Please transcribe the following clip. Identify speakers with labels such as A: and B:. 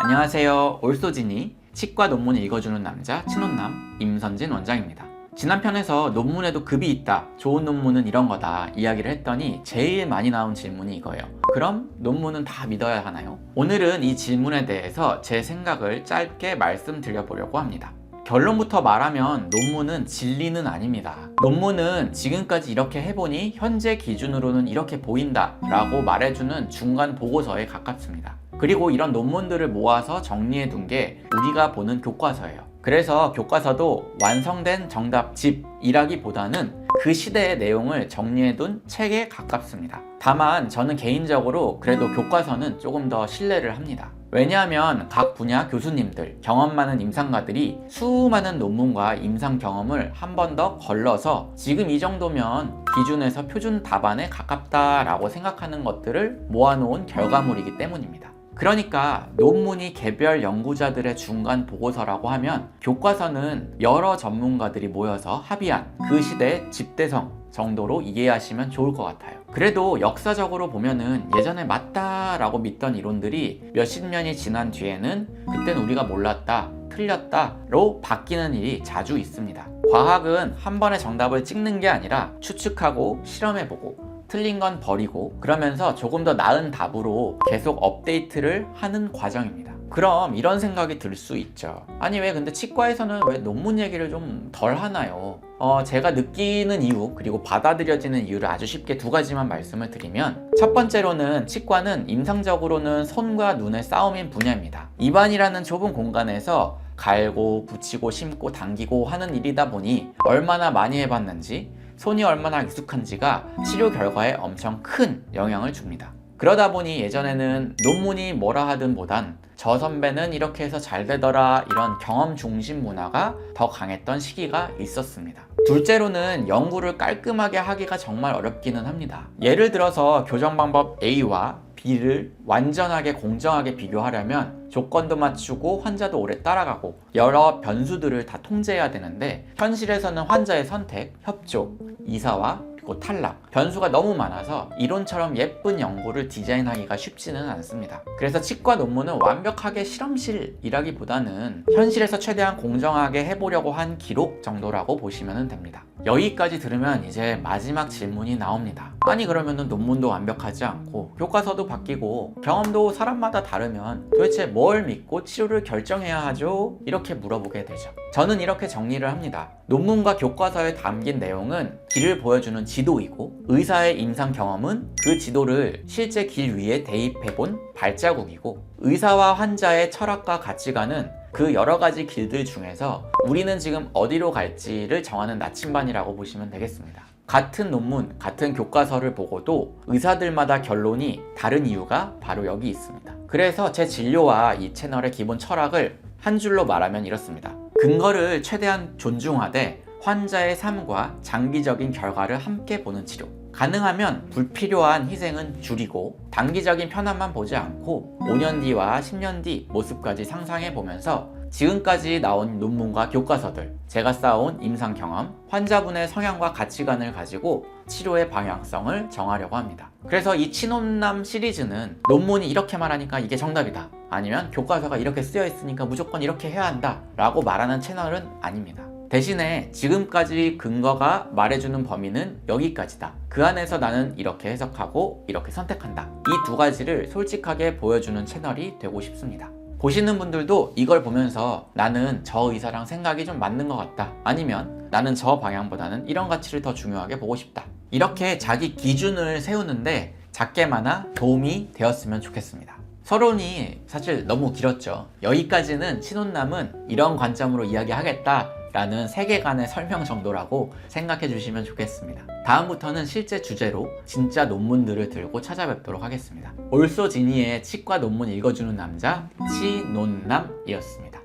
A: 안녕하세요. 올소진이 치과 논문 읽어주는 남자 친혼남 임선진 원장입니다. 지난 편에서 논문에도 급이 있다. 좋은 논문은 이런 거다. 이야기를 했더니 제일 많이 나온 질문이 이거예요. 그럼 논문은 다 믿어야 하나요? 오늘은 이 질문에 대해서 제 생각을 짧게 말씀드려 보려고 합니다. 결론부터 말하면 논문은 진리는 아닙니다. 논문은 지금까지 이렇게 해보니 현재 기준으로는 이렇게 보인다 라고 말해주는 중간 보고서에 가깝습니다. 그리고 이런 논문들을 모아서 정리해 둔 게 우리가 보는 교과서예요. 그래서 교과서도 완성된 정답집이라기보다는 그 시대의 내용을 정리해 둔 책에 가깝습니다. 다만 저는 개인적으로 그래도 교과서는 조금 더 신뢰를 합니다. 왜냐하면 각 분야 교수님들, 경험 많은 임상가들이 수많은 논문과 임상 경험을 한 번 더 걸러서 지금 이 정도면 기준에서 표준 답안에 가깝다라고 생각하는 것들을 모아놓은 결과물이기 때문입니다. 그러니까 논문이 개별 연구자들의 중간 보고서라고 하면 교과서는 여러 전문가들이 모여서 합의한 그 시대의 집대성 정도로 이해하시면 좋을 것 같아요. 그래도 역사적으로 보면은 예전에 맞다라고 믿던 이론들이 몇십 년이 지난 뒤에는 그땐 우리가 몰랐다, 틀렸다로 바뀌는 일이 자주 있습니다. 과학은 한 번에 정답을 찍는 게 아니라 추측하고 실험해보고 틀린 건 버리고 그러면서 조금 더 나은 답으로 계속 업데이트를 하는 과정입니다. 그럼 이런 생각이 들 수 있죠. 아니 왜 근데 치과에서는 왜 논문 얘기를 좀 덜 하나요? 어, 제가 느끼는 이유 그리고 받아들여지는 이유를 아주 쉽게 두 가지만 말씀을 드리면 첫 번째로는 치과는 임상적으로는 손과 눈의 싸움인 분야입니다. 입안이라는 좁은 공간에서 갈고 붙이고 심고 당기고 하는 일이다 보니 얼마나 많이 해봤는지 손이 얼마나 익숙한지가 치료 결과에 엄청 큰 영향을 줍니다. 그러다 보니 예전에는 논문이 뭐라 하든 보단 저 선배는 이렇게 해서 잘 되더라 이런 경험 중심 문화가 더 강했던 시기가 있었습니다. 둘째로는 연구를 깔끔하게 하기가 정말 어렵기는 합니다. 예를 들어서 교정 방법 A와 B를 완전하게 공정하게 비교하려면 조건도 맞추고 환자도 오래 따라가고 여러 변수들을 다 통제해야 되는데 현실에서는 환자의 선택, 협조, 이사와 그리고 탈락 변수가 너무 많아서 이론처럼 예쁜 연구를 디자인하기가 쉽지는 않습니다. 그래서 치과 논문은 완벽하게 실험실이라기보다는 현실에서 최대한 공정하게 해보려고 한 기록 정도라고 보시면 됩니다. 여기까지 들으면 이제 마지막 질문이 나옵니다. 아니 그러면은 논문도 완벽하지 않고 교과서도 바뀌고 경험도 사람마다 다르면 도대체 뭘 믿고 치료를 결정해야 하죠? 이렇게 물어보게 되죠. 저는 이렇게 정리를 합니다. 논문과 교과서에 담긴 내용은 길을 보여주는 지도이고 의사의 임상 경험은 그 지도를 실제 길 위에 대입해본 발자국이고 의사와 환자의 철학과 가치관은 그 여러 가지 길들 중에서 우리는 지금 어디로 갈지를 정하는 나침반이라고 보시면 되겠습니다. 같은 논문, 같은 교과서를 보고도 의사들마다 결론이 다른 이유가 바로 여기 있습니다. 그래서 제 진료와 이 채널의 기본 철학을 한 줄로 말하면 이렇습니다. 근거를 최대한 존중하되 환자의 삶과 장기적인 결과를 함께 보는 치료. 가능하면 불필요한 희생은 줄이고 단기적인 편함만 보지 않고 5년 뒤와 10년 뒤 모습까지 상상해 보면서 지금까지 나온 논문과 교과서들, 제가 쌓아온 임상 경험, 환자분의 성향과 가치관을 가지고 치료의 방향성을 정하려고 합니다. 그래서 이 친혼남 시리즈는 논문이 이렇게 말 하니까 이게 정답이다. 아니면 교과서가 이렇게 쓰여 있으니까 무조건 이렇게 해야 한다. 라고 말하는 채널은 아닙니다. 대신에 지금까지 근거가 말해주는 범위는 여기까지다. 그 안에서 나는 이렇게 해석하고 이렇게 선택한다. 이 두 가지를 솔직하게 보여주는 채널이 되고 싶습니다. 보시는 분들도 이걸 보면서 나는 저 의사랑 생각이 좀 맞는 것 같다. 아니면 나는 저 방향보다는 이런 가치를 더 중요하게 보고 싶다. 이렇게 자기 기준을 세우는데 작게마나 도움이 되었으면 좋겠습니다. 서론이 사실 너무 길었죠. 여기까지는 친혼남은 이런 관점으로 이야기하겠다. 라는 세계관의 설명 정도라고 생각해 주시면 좋겠습니다. 다음부터는 실제 주제로 진짜 논문들을 들고 찾아뵙도록 하겠습니다. 올소 지니의 치과 논문 읽어주는 남자 치논남이었습니다.